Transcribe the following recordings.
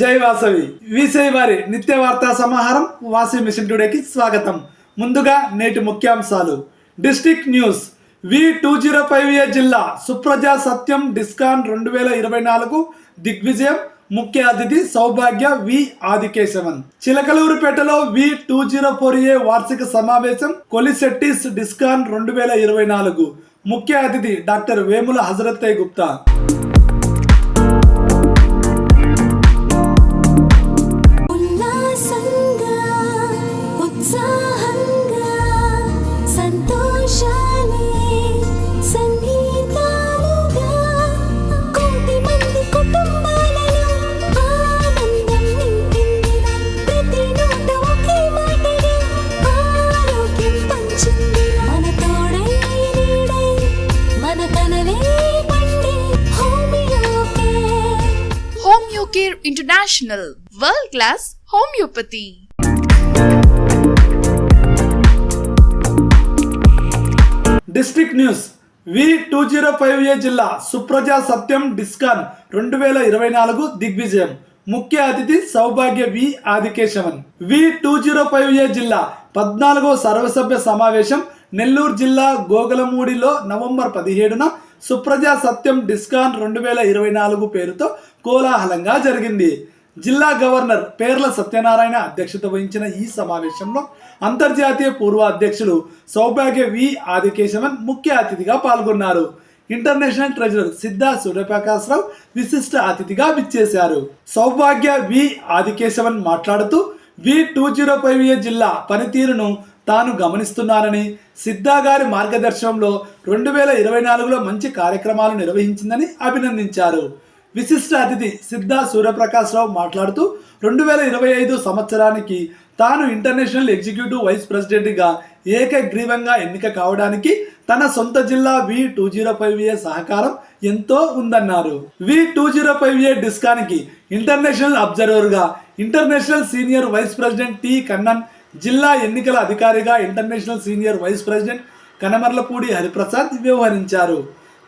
వాసవి. వీసై వారి నిత్య వార్తా సమాహారం వాసవి మిషన్ టుడేకి స్వాగతం. ముందుగా నేటి ముఖ్యాంశాలు. District news. V two zero five A జిల్లా సుప్రజా సత్యం డిస్కాన్ రెండు వేల ఇరవై నాలుగు దిగ్విజయం ముఖ్య అతిథి సౌభాగ్య V Adikesavan. చిలకలూరుపేటలో V two zero four A వార్షిక సమావేశం కొలిసెట్టిస్ డిస్కాన్ రెండు వేల ఇరవై నాలుగు ముఖ్య అతిథి doctor Vemula Hazarathaiah Gupta. International, world class homeopathy. District news V two zero five A జిల్లా సుప్రజా సత్యం డిస్కాన్ రెండు వేల ఇరవై నాలుగు దిగ్విజయం ముఖ్య అతిథి Soubhagya V Adikesavan V two zero five A జిల్లా పద్నాలుగో సర్వసభ్య సమావేశం నెల్లూరు జిల్లా గోగలమూడిలో నవంబర్ పదిహేడున సుప్రజా సత్యం డిస్కాన్ రెండు వేల ఇరవై నాలుగు పేరుతో కోలాహలంగా జరిగింది. జిల్లా గవర్నర్ పేర్ల సత్యనారాయణ అధ్యక్షత వహించిన ఈ సమావేశంలో అంతర్జాతీయ పూర్వ అధ్యక్షులు సౌభాగ్య వి. ఆదికేశవన్ ముఖ్య అతిథిగా పాల్గొన్నారు. ఇంటర్నేషనల్ ట్రెజరర్ సిద్ధా సూర్యప్రకాశ్రావు విశిష్ట అతిథిగా విచ్చేశారు. సౌభాగ్య వి. ఆదికేశవన్ మాట్లాడుతూ V two zero five A జిల్లా పనితీరును తాను గమనిస్తున్నానని సిద్ధా గారి మార్గదర్శనంలో రెండు వేల ఇరవై నాలుగులో మంచి కార్యక్రమాలు నిర్వహించిందని అభినందించారు. విశిష్ట అతిథి సిద్ధా సూర్యప్రకాశ్రావు మాట్లాడుతూ రెండు వేల ఇరవై ఐదు సంవత్సరానికి తాను ఇంటర్నేషనల్ ఎగ్జిక్యూటివ్ వైస్ ప్రెసిడెంట్గా ఏకగ్రీవంగా ఎన్నిక కావడానికి తన సొంత జిల్లా V two zero five A సహకారం ఎంతో ఉందన్నారు. V two zero five A డిస్కానికి international అబ్జర్వర్గా international senior vice president T Kannan జిల్లా ఎన్నికల అధికారిగా international senior vice president Kanamarlapudi Hariprasad వ్యవహరించారు.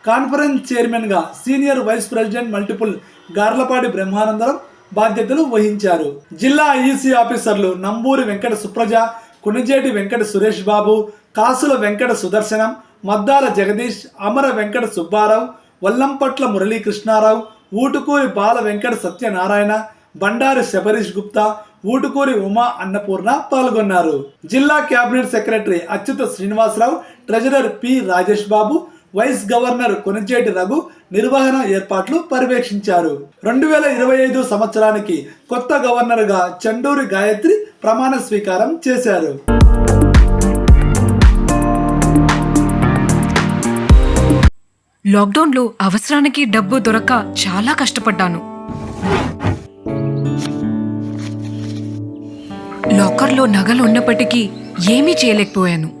కాన్ఫరెన్స్ చైర్మన్గా senior vice president multiple Garlapati Brahmanandaram బాధ్యతలు వహించారు. జిల్లా ఐఈసీ ఆఫీసర్లు నంబూరి వెంకట సుప్రజ కునిజేటి వెంకట సురేష్ బాబు కాసుల వెంకట సుదర్శనం మద్దాల జగదీష్ అమర వెంకట సుబ్బారావు వల్లంపట్ల మురళీకృష్ణారావు ఊటుకూరి బాల వెంకట సత్యనారాయణ బండారి శబరీష్ గుప్తా ఊటుకూరి ఉమా అన్నపూర్ణ పాల్గొన్నారు. జిల్లా cabinet secretary Achyuta Srinivasarao treasurer P Rajesh Babu vice governor Konicheti Raghu నిర్వహణ ఏర్పాట్లు పర్యవేక్షించారు. రెండు వేల ఇరవై ఐదు సంవత్సరానికి కొత్త గవర్నర్గా చండూరి గాయత్రి ప్రమాణ స్వీకారం చేశారు. లాక్డౌన్లో అవసరానికి డబ్బు దొరక్క చాలా కష్టపడ్డాను. లాకర్లో నగలు ఉన్నప్పటికీ ఏమీ చేయలేకపోయాను.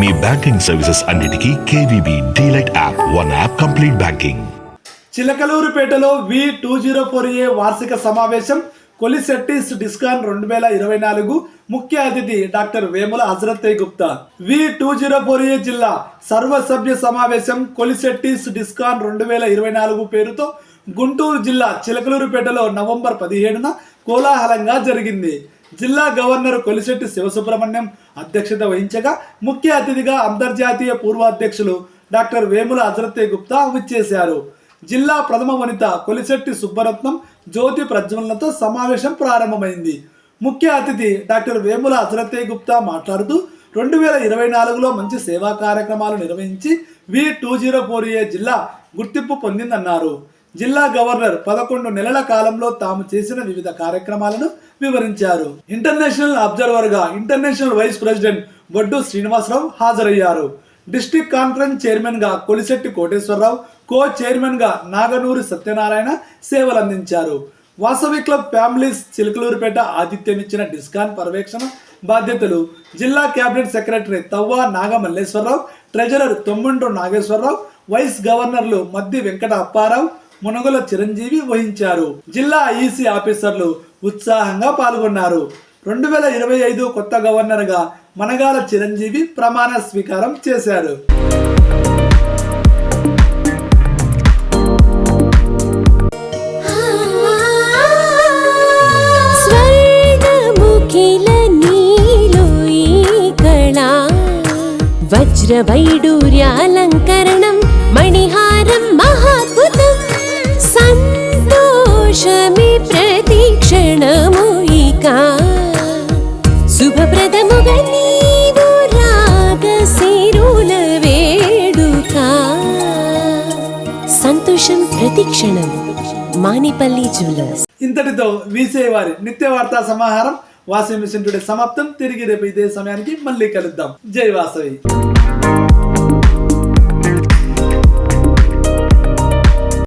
మీ బ్యాంకింగ్ సర్వీసెస్ అన్నిటికీ KVB DLite app one app complete banking. చిలకలూరుపేటలో V two zero four A వార్షిక సమావేశం కొలిసెట్టిస్ డిస్కాన్ రెండు వేల ఇరవై నాలుగు ముఖ్య అతిథి doctor Vemula Hazarath Gupta. V two zero four A జిల్లా సర్వసభ్య సమావేశం కొలిసెట్టిస్ డిస్కాన్ రెండు వేల ఇరవై నాలుగు పేరుతో గుంటూరు జిల్లా చిలకలూరుపేటలో నవంబర్ పదిహేడున కోలాహలంగా జరిగింది. జిల్లా గవర్నర్ కొలిశెట్టి శివసుబ్రహ్మణ్యం అధ్యక్షత వహించగా ముఖ్య అతిథిగా అంతర్జాతీయ పూర్వాధ్యక్షులు డాక్టర్ వేముల అజరతే గుప్తా విచ్చేశారు. జిల్లా ప్రథమ వనిత కొలిశెట్టి సుబ్బరత్నం జ్యోతి ప్రజ్వలనతో సమావేశం ప్రారంభమైంది. ముఖ్య అతిథి డాక్టర్ వేముల అజరతే గుప్తా మాట్లాడుతూ రెండు వేల ఇరవై నాలుగులో మంచి సేవా కార్యక్రమాలు నిర్వహించి V two zero four A జిల్లా గుర్తింపు పొందిందన్నారు. జిల్లా గవర్నర్ పదకొండు నెలల కాలంలో తాము చేసిన వివిధ కార్యక్రమాలను వివరించారు. International అబ్జర్వర్గా international vice president Vaddu Srinivasarao హాజరయ్యారు. డిస్ట్రిక్ట్ కాన్ఫరెన్స్ చైర్మన్గా కొలిశెట్టి కోటేశ్వరరావు కో చైర్మన్గా నాగనూరి సత్యనారాయణ సేవలందించారు. వాసవి క్లబ్ ఫ్యామిలీస్ చిలకలూరుపేట ఆతిథ్యం ఇచ్చిన డిస్కాన్ పర్యవేక్షణ బాధ్యతలు జిల్లా cabinet secretary Tavva Nagamalleswararao treasurer Tommandru Nageswararao vice గవర్నర్లు మద్ది వెంకట అప్పారావు మునగల చిరంజీవి వహించారు. జిల్లా ఐఈసీ ఆఫీసర్లు ఉత్సాహంగా పాల్గొన్నారు. రెండు వేల ఇరవై ఐదు కొత్త గవర్నర్గా మనగాల చిరంజీవి ప్రమాణ స్వీకారం చేశారు స్వర్గముఖిల నీలో వజ్రవైడూర్యాలంకరణం మణిహారం మహాద్భుతం సంతోషమి క్షణము ఇక శుభప్రదముగా నీవు రాగశిరుల వేడుక. సంతోషం ప్రతిక్షణం మానిపల్లి జ్యువెలర్స్. ఇంతటితో వీసే వారి నిత్య వార్తా సమాహారం వాసవి మిషన్ టుడే సమాప్తం. తిరిగి రేపు ఇదే సమయానికి మళ్ళీ కలుద్దాం. జై వాసవి.